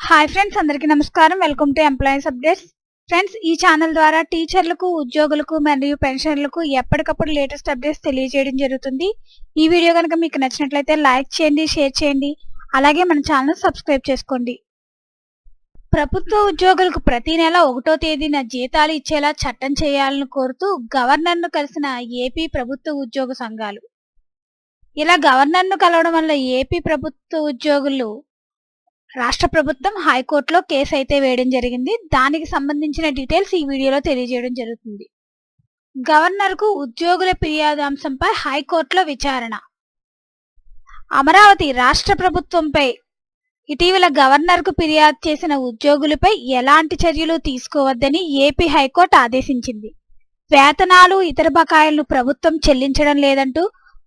Hi friends అందరికీ నమస్కారం. Welcome to employees updates friends ఈ ఛానల్ ద్వారా టీచర్లకు ఉద్యోగులకు మరియు పెన్షనర్లకు ఎప్పటికప్పుడు లేటెస్ట్ అప్డేట్స్ తెలియజేయడం జరుగుతుంది. ఈ వీడియో కనుక మీకు నచ్చినట్లయితే లైక్ చేయండి షేర్ చేయండి. అలాగే మన ఛానల్ సబ్స్క్రైబ్ చేసుకోండి. ప్రభుత్వ ఉద్యోగులకు ప్రతి నెల ఒకటో తేదీన జీతాలు ఇచ్చేలా చట్టం చేయాలని కోరుతూ గవర్నర్ను కలిసిన ఏపీ ప్రభుత్వ ఉద్యోగ సంఘాలు. ఇలా గవర్నర్ను కలవడం వల్ల ఏపీ ప్రభుత్వ ఉద్యోగులు రాష్ట్ర ప్రభుత్వం హైకోర్టులో కేసు అయితే వేయడం జరిగింది. దానికి సంబంధించిన డీటెయిల్స్ ఈ వీడియోలో తెలియజేయడం జరుగుతుంది. గవర్నర్కు ఉద్యోగుల ఫిర్యాదు అంశంపై హైకోర్టులో విచారణ. అమరావతి రాష్ట్ర ప్రభుత్వంపై ఇటీవల గవర్నర్కు ఫిర్యాదు చేసిన ఉద్యోగులపై ఎలాంటి చర్యలు తీసుకోవద్దని ఏపీ హైకోర్టు ఆదేశించింది. వేతనాలు ఇతర బకాయిలను ప్రభుత్వం చెల్లించడం లేదంటూ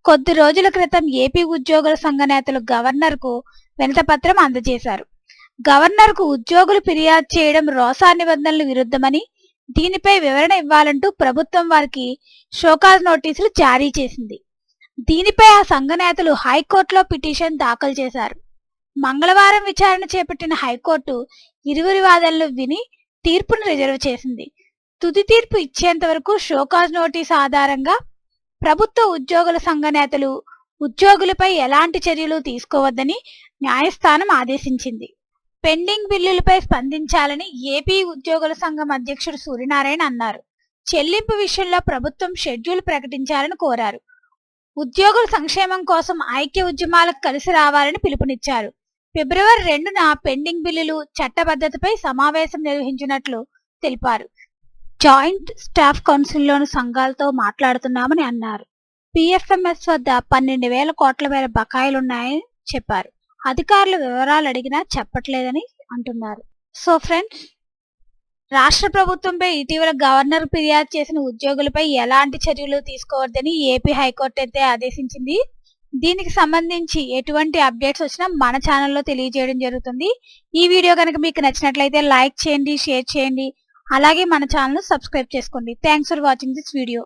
కొద్ది రోజుల క్రితం ఏపీ ఉద్యోగుల సంఘ నేతలు గవర్నర్కు వినతపత్రం అందజేశారు. గవర్నర్కు ఉద్యోగులు ఫిర్యాదు చేయడం రోసా నిబంధనలు విరుద్ధమని దీనిపై వివరణ ఇవ్వాలంటూ ప్రభుత్వం వారికి షోకాజ్ నోటీసులు జారీ చేసింది. దీనిపై ఆ సంఘ నేతలు హైకోర్టులో పిటిషన్ దాఖలు చేశారు. మంగళవారం విచారణ చేపట్టిన హైకోర్టు ఇరువురి వాదనలు విని తీర్పును రిజర్వ్ చేసింది. తుది తీర్పు ఇచ్చేంత వరకు షోకాజ్ నోటీస్ ఆధారంగా ప్రభుత్వ ఉద్యోగుల సంఘ నేతలు ఉద్యోగులపై ఎలాంటి చర్యలు తీసుకోవద్దని న్యాయస్థానం ఆదేశించింది. పెండింగ్ బిల్లులపై స్పందించాలని ఏపీ ఉద్యోగుల సంఘం అధ్యక్షుడు సూర్యనారాయణ అన్నారు. చెల్లింపు విషయంలో ప్రభుత్వం షెడ్యూల్ ప్రకటించాలని కోరారు. ఉద్యోగుల సంక్షేమం కోసం ఐక్య ఉద్యమాలకు కలిసి రావాలని పిలుపునిచ్చారు. ఫిబ్రవరి రెండున పెండింగ్ బిల్లులు చట్టబద్ధతపై సమావేశం నిర్వహించినట్లు తెలిపారు. జాయింట్ స్టాఫ్ కౌన్సిల్లోని సంఘాలతో మాట్లాడుతున్నామని అన్నారు. పిఎఫ్ఎంఎస్ వద్ద పన్నెండు వేల కోట్ల మేర బకాయిలున్నాయని చెప్పారు. అధికారులు వివరాలు అడిగినా చెప్పట్లేదని అంటున్నారు. సో ఫ్రెండ్స్ రాష్ట్ర ప్రభుత్వంపై ఇటీవల గవర్నర్ ఫిర్యాదు చేసిన ఉద్యోగులపై ఎలాంటి చర్యలు తీసుకోవద్దని ఏపీ హైకోర్టు అయితే ఆదేశించింది. దీనికి సంబంధించి ఎటువంటి అప్డేట్స్ వచ్చినా మన ఛానల్లో తెలియజేయడం జరుగుతుంది. ఈ వీడియో కనుక మీకు నచ్చినట్లయితే లైక్ చేయండి షేర్ చేయండి. అలాగే మన ఛానల్ సబ్స్క్రైబ్ చేసుకోండి. Thanks for watching this video